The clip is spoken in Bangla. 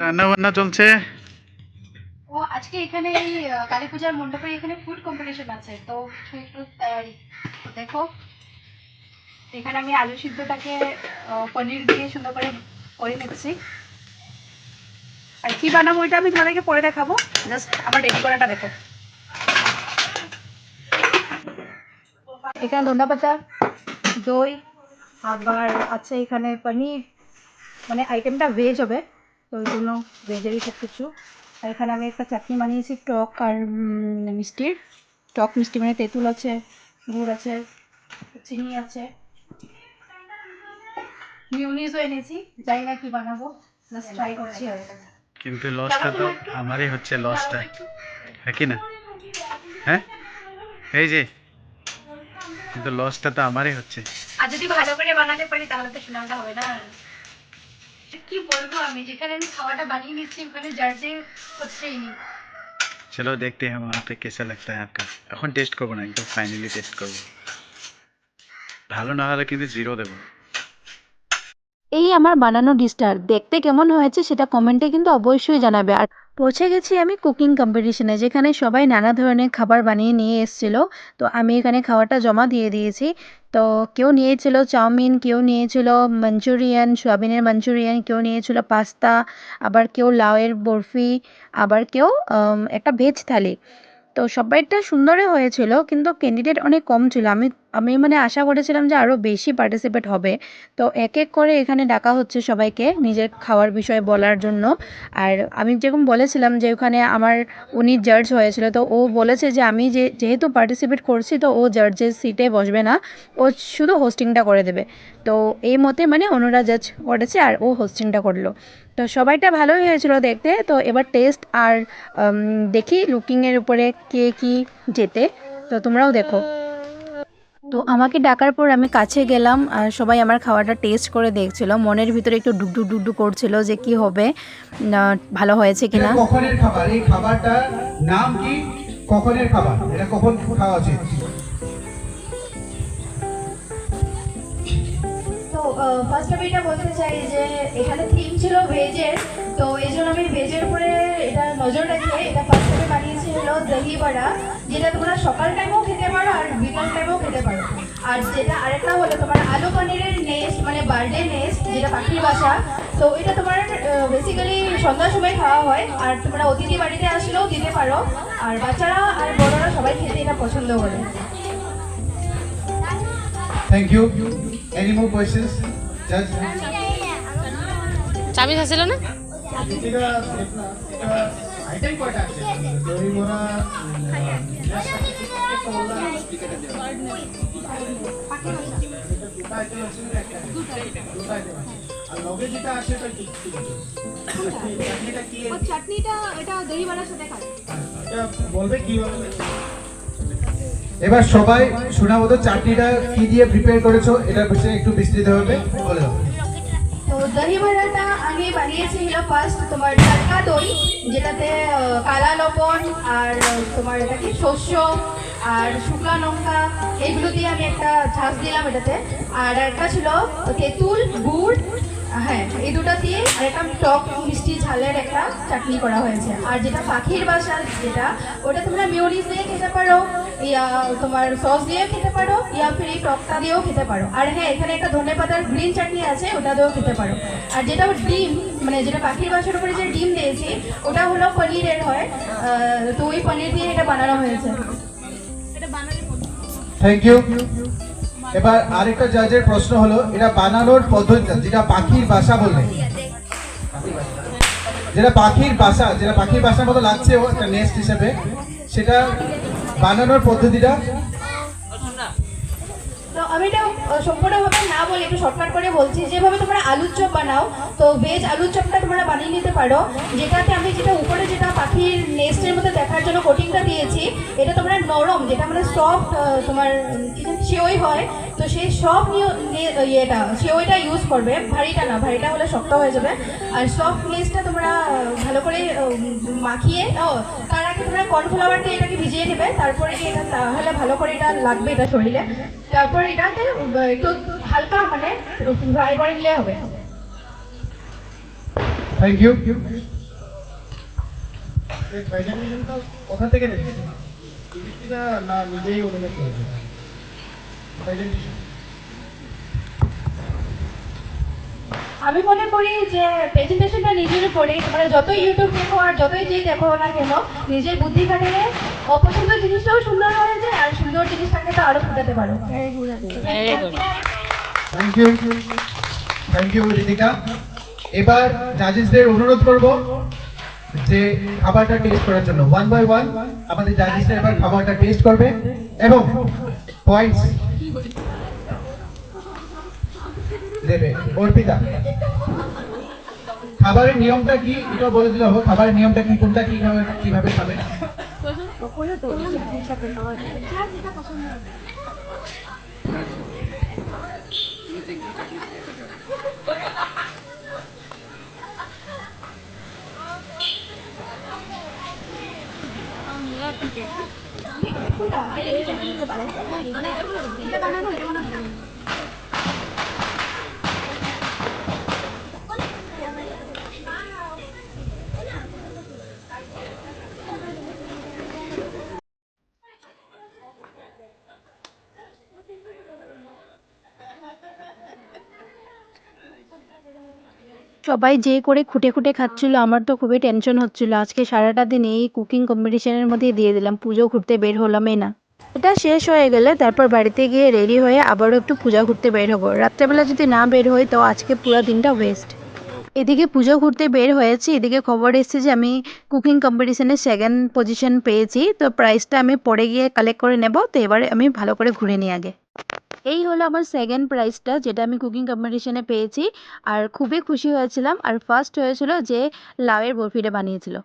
রান্না চলছে। ও, আজকে এখানে এই কালী পূজার মণ্ডপে এখানে ফুড কম্পিটিশন আছে। তো একটু দেখো। এখানে আমি আলু সিদ্ধটাকে পনির দিয়ে সুন্দর করে করে নিচ্ছি। আর কি বানাবো এটা আমি তোমাদেরকে পরে দেখাবো। জাস্ট আমার রেডি করাটা দেখো। এখানে ধন্যা পাতা দই, আবার আছে এখানে পনির। মানে আইটেমটা ভেজ হবে। তো ওই জন্য ভেজেরই সব কিছু। আর এখানে আমি একটা চাটনি বানিয়েছি টক আর মিষ্টির। টক মিষ্টি মানে তেঁতুল আছে গুড় আছে চিনি আছে। মিউনিসও এনেছি জানি না কি বানাবো। জাস্ট ট্রাই করছি আর কিন্তু লসটা তো আমারই হচ্ছে লসটা হ্যাঁ কি না? হ্যাঁ? এই যে কিন্তু লসটা তো আমারই হচ্ছে। আর যদি ভালো করে বানাতে পারি তাহলে তো সুনামটা হবে না। কি বলবো আমি যেখানে আমি খাওয়াটা বানিয়ে নিচ্ছি ওখানে যার যে হচ্ছেই নি চলো দেখতে हैं वहाँ पे कैसा लगता है आपका এখন টেস্ট করবো না একদম ফাইনালি টেস্ট করবো ভালো না হলে কিন্তু জিরো দেবো এই আমার বানানো ডিশটা দেখতে কেমন হয়েছে সেটা কমেন্টে কিন্তু অবশ্যই জানাবে। আর পৌঁছে গেছি আমি কুকিং কম্পিটিশনে যেখানে সবাই নানা ধরনের খাবার বানিয়ে নিয়ে এসেছিল। তো আমি এখানে খাবারটা জমা দিয়ে দিয়েছি। তো কেউ নিয়েছিল চাউমিন, কেউ নিয়েছিল মাঞ্চুরিয়ান, সোয়াবিনের মাঞ্চুরিয়ান, কেউ নিয়েছিল পাস্তা, আবার কেউ লাউয়ের বরফি, আবার কেউ একটা ভেজ থালি। তো সবাইটা সুন্দরই হয়েছিল, কিন্তু ক্যান্ডিডেট অনেক কম ছিল। আমি আমি মানে আশা করেছিলাম যে আরও বেশি পার্টিসিপেট হবে। তো এক এক করে এখানে ডাকা হচ্ছে সবাইকে নিজের খাওয়ার বিষয়ে বলার জন্য। আর আমি যেরকম বলেছিলাম যে ওখানে আমার উনি জাজ হয়েছিল, তো ও বলেছে যে আমি যে যেহেতু পার্টিসিপেট করছি, তো ও জাজের সিটে বসবে না। ও শুধু হোস্টিংটা করে দেবে। তো এই মতে মানে অন্যরা জাজ করেছে আর ও হোস্টিংটা করল। তো সবাইটা ভালোই হয়েছিল দেখতে। তো এবার টেস্ট আর দেখি লুকিংয়ের উপরে কে কি জেতে। তো তোমরাও দেখো। তো আমাকে ডাকার পর আমি কাছে গেলাম আর সবাই আমার খাওয়াটা টেস্ট করে দেখছিল। মনের ভিতরে একটু ডুবডু ডুবডু করছিল যে কি হবে না ভালো হয়েছে কিনা। কখনের খাবার? এই খাবারটার নাম কি? কখনের খাবার? এটা কখন খাওয়া উচিত? ফার্স্ট আমি এটা বলতে চাই যে এখানে থিম ছিল ভেজের তো এই জন্য আমি ভেজের উপরে এটা নজর রেখে এটা ফার্স্ট আমি বানিয়েছি হলো দহি বড়া যেটা তোমরা সকাল টাইমেও খেতে পারো আর বিকাল টাইমেও খেতে পারো। আর যেটা আরেকটা হলো তোমার আলু পনিরের নেস্ট মানে বার্থডে নেস্ট যেটা পাখির বাসা। তো এটা তোমার বেসিক্যালি সন্ধ্যার সময় খাওয়া হয়। আর তোমরা অতিথি বাড়িতে আসলেও দিতে পারো। আর বাচ্চারা আর বড়রা সবাই খেতে এটা পছন্দ করে। Thank you any more questions চাবি আছিল না? আইটেম কয়টা আছে? এবার সবাই শোনা মতো চাটনিটা কি দিয়ে প্রিপেয়ার করেছ, এটার বিষয়ে একটু বিস্তৃত হবে বলে তো দহি বড়াটা আমি বানিয়েছি হলো ফার্স্ট তোমার টাটকা দই, যেটাতে কালা লবণ আর তোমার এটা কি শস্য আর শুকনো লঙ্কা এইগুলো দিয়ে আমি একটা ঝাঁস দিলাম এটাতে। আর একটা ছিল তেঁতুল, গুড় হ্যাঁ এই দুটো দিয়ে আর একটা টক মিষ্টি ঝালের একটা চাটনি করা হয়েছে। আর যেটা পাখির বাসা, যেটা, ওটা তোমরা মিউনিস দিয়ে খেতে পারো, ইয়া, তোমার সস দিয়েও খেতে পারো, ইয়া ফির এই টকটা দিয়েও খেতে পারো। আর হ্যাঁ এখানে একটা ধনে পাতার গ্রিন চাটনি আছে, ওটা দিয়েও খেতে পারো। আর যেটা ডিম মানে যেটা পাখির বাসার উপরে যে ডিম দিয়েছি, ওটা হলো পনিরের হয় তো ওই পনির দিয়ে এটা বানানো হয়েছে। থ্যাংক ইউ এবার আরেকটা জাজের প্রশ্ন হলো, এটা বানানোর পদ্ধতিটা, যেটা পাখির বাসা বলে। যেটা পাখির বাসা, যেটা পাখির বাসার মতো লাগছে ও একটা নেস্ট হিসেবে, সেটা বানানোর পদ্ধতিটা আমি এটা সম্পূর্ণভাবে না বলে একটু শর্টকাট করে বলছি। যেভাবে তোমরা আলুর চপ বানাও, তো ভেজ আলুর চপটা তোমরা বানিয়ে নিতে পারো। যেটাতে আমি যেটা উপরে যেটা পাখির নেস্টের মধ্যে দেখার জন্য কোটিংটা দিয়েছি, এটা তোমরা নরম, যেটা মানে সফট তোমার সেওই হয়, তো সেই সফট ইয়েটা, সেওইটা ইউজ করবে। ভারীটা না, ভারীটা হলে শক্ত হয়ে যাবে। আর সফট নেসটা তোমরা ভালো করে মাখিয়ে, ও, তার আগে তোমরা কর্নফ্লাওয়ার দিয়ে এটাকে ভিজিয়ে নেবে। তারপরে এটা তাহলে ভালো করে এটা লাগবে এটা শরীরে। তারপর এটাতে উম, একটু হালকা মানে ফ্রাই করে নিলে হবে। থ্যাংক ইউ কোথা থেকে না নিজেই অনুভব আমি মনে করি যে প্রেজেন্টেশনটা নিজের উপরে মানে যতই ইউটিউব দেখো আর যতই যেই দেখো না কেন নিজের বুদ্ধি খাটিয়ে অপছন্দ জিনিসটাও সুন্দর হয়ে যায় আর সুন্দর জিনিসটাকে তো আরও ফুটাতে পারো। Thank you thank you Ritika এবার জাজেসদের অনুরোধ করব যে খাবারটা টেস্ট করার জন্য। ওয়ান বাই ওয়ান আমাদের জাজেসরা এবার খাবারটা টেস্ট করবে এবং পয়েন্টস দেবে। অর্পিতা, খাবারের নিয়মটা কি? এটা বলে দিলে হবে। খাবারের নিয়মটা কি? কোনটা কীভাবে কীভাবে খাবে? সবাই যে করে খুঁটে খুঁটে খাচ্ছিল, আমার তো খুবই টেনশন হচ্ছিল। আজকে সারাটা দিন এই কুকিং কম্পিটিশনের মধ্যেই দিয়ে দিলাম, পুজো ঘুরতে বের হলামই না। এটা শেষ হয়ে গেলে তারপর বাড়িতে গিয়ে রেডি হয়ে আবারও একটু পূজা ঘুরতে বের হব। রাত্রেবেলা যদি না বের হই, তো আজকে পুরো দিনটা ওয়েস্ট এদিকে পুজো ঘুরতে বের হয়েছি, এদিকে খবর এসেছে যে আমি কুকিং কম্পিটিশনে সেকেন্ড পজিশন পেয়েছি, তো প্রাইজটা আমি পরে গিয়ে কালেক্ট করে নেব, তো এবারে আমি ভালো করে ঘুরে নিই আগে। এই হলো আমার সেকেন্ড প্রাইজটা যেটা আমি কুকিং কম্পিটিশনে পেয়েছি। আর খুবই খুশি হয়েছিলাম। আর ফার্স্ট হয়েছিল যে লাউয়ের বরফিটা বানিয়েছিল।